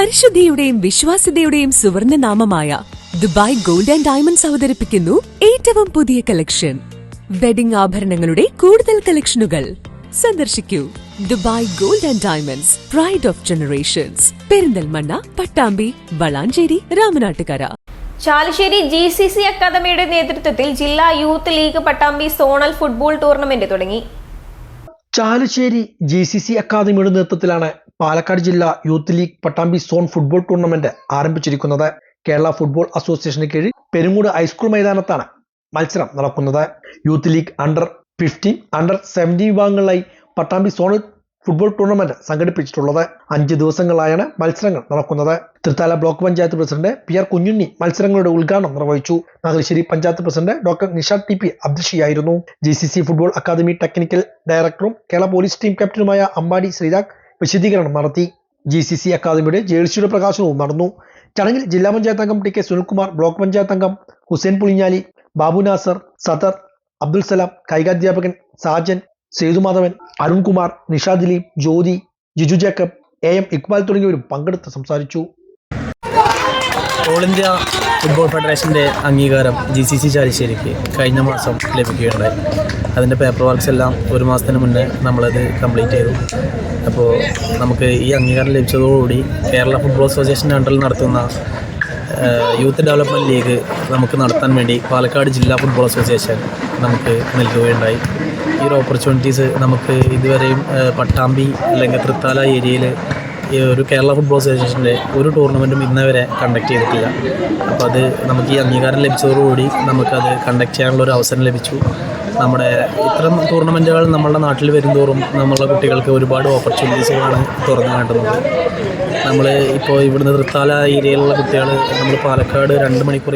പരിശുദ്ധിയുടെയും വിശ്വാസ്യതയുടെയും സുവർണ നാമമായ ദുബായ് ഗോൾഡ് ആൻഡ് ഡയമണ്ട്സ് അവതരിപ്പിക്കുന്നു ഏറ്റവും പുതിയ കളക്ഷൻ വെഡിംഗ് ആഭരണങ്ങളുടെ കൂടുതൽ കളക്ഷനുകൾ സന്ദർശിക്കൂ. Dubai gold and diamonds pride of generations Perinthalmanna Pattambi Valanchery Ramanattukara. Chalissery G C C അക്കാദമിയുടെ നേതൃത്വത്തിൽ ജില്ലാ youth league Pattambi zonal football tournament തുടങ്ങി. ചാലുശ്ശേരി ജി സി സി അക്കാദമിയുടെ നേതൃത്വത്തിലാണ് പാലക്കാട് ജില്ലാ youth league Pattambi zone football tournament ആരംഭിച്ചിരിക്കുന്നത്. കേരള ഫുട്ബോൾ അസോസിയേഷന് കീഴിൽ പെരുങ്ങൂട് high school മൈതാനത്താണ് മത്സരം നടക്കുന്നത്. Youth league under fifteen under seventeen വിഭാഗങ്ങളിലായി Pattambi zonal football tournament സംഘടിപ്പിച്ചിട്ടുള്ളത് അഞ്ച് ദിവസങ്ങളായാണ് മത്സരങ്ങൾ നടക്കുന്നത്. Thrithala block panchayat president P R Kunjunni മത്സരങ്ങളുടെ ഉദ്ഘാടനം നിർവഹിച്ചു. Nagalassery panchayat president doctor Nishad T P അധ്യക്ഷയായിരുന്നു. G C C football academy technical ഡയറക്ടറും കേരള പോലീസ് ടീം ക്യാപ്റ്റനുമായ അമ്പാടി ശ്രീരാഗ് വിശദീകരണം നടത്തി. ജി സി സി അക്കാദമിയുടെ ജേഴ്സിയുടെ പ്രകാശനവും നടന്നു. ചടങ്ങിൽ ജില്ലാ പഞ്ചായത്ത് അംഗം T K Sunilkumar block panchayat അംഗം ഹുസൈൻ പുളിഞ്ഞാലി ബാബു നാസർ സദർ അബ്ദുൽ സലാം കായികാധ്യാപകൻ സാജൻ സേതുമാധവൻ അരുൺകുമാർ നിഷാ ദിലീപ് ജ്യോതി ജിജു ജേക്കബ് എ എം ഇക്ബാൽ തുടങ്ങിയവരും പങ്കെടുത്ത് സംസാരിച്ചു. ഓൾ ഇന്ത്യ ഫുട്ബോൾ ഫെഡറേഷന്റെ അംഗീകാരം ജി സി സി ചാലിശ്ശേരിക്ക് കഴിഞ്ഞ മാസം ലഭിക്കുകയുണ്ടായി. അതിന്റെ പേപ്പർ വർക്ക്സ് എല്ലാം ഒരു മാസത്തിന് മുന്നേ നമ്മളത് കംപ്ലീറ്റ് ചെയ്തു. അപ്പോൾ നമുക്ക് ഈ അംഗീകാരം ലഭിച്ചതോടുകൂടി കേരള ഫുട്ബോൾ അസോസിയേഷന്റെ അണ്ടറിൽ നടത്തുന്ന യൂത്ത് ഡെവലപ്മെന്റ് ലീഗ് നമുക്ക് നടത്താൻ വേണ്ടി പാലക്കാട് ജില്ലാ ഫുട്ബോൾ അസോസിയേഷൻ നമുക്ക് നൽകുകയുണ്ടായി. ഈ ഒരു ഓപ്പർച്യൂണിറ്റീസ് നമുക്ക് ഇതുവരെയും പട്ടാമ്പി അല്ലെങ്കിൽ തൃത്താല ഏരിയയിൽ ഈ ഒരു കേരള ഫുട്ബോൾ അസോസിയേഷന്റെ ഒരു ടൂർണമെന്റും ഇന്നവരെ കണ്ടക്ട് ചെയ്തിട്ടില്ല. അപ്പോൾ അത് നമുക്ക് ഈ അംഗീകാരം ലഭിച്ചതോടുകൂടി നമുക്കത് കണ്ടക്ട് ചെയ്യാനുള്ള ഒരു അവസരം ലഭിച്ചു. നമ്മുടെ ഇത്തരം ടൂർണമെന്റുകൾ നമ്മളുടെ നാട്ടിൽ വരുന്തോറും നമ്മളുടെ കുട്ടികൾക്ക് ഒരുപാട് ഓപ്പർച്യൂണിറ്റീസുകളാണ് തുറന്നു കാട്ടുന്നത്. നമ്മൾ ഇപ്പോൾ ഇവിടുന്ന് തൃത്താല ഏരിയയിലുള്ള കുട്ടികൾ നമ്മൾ പാലക്കാട് രണ്ട് മണിക്കൂർ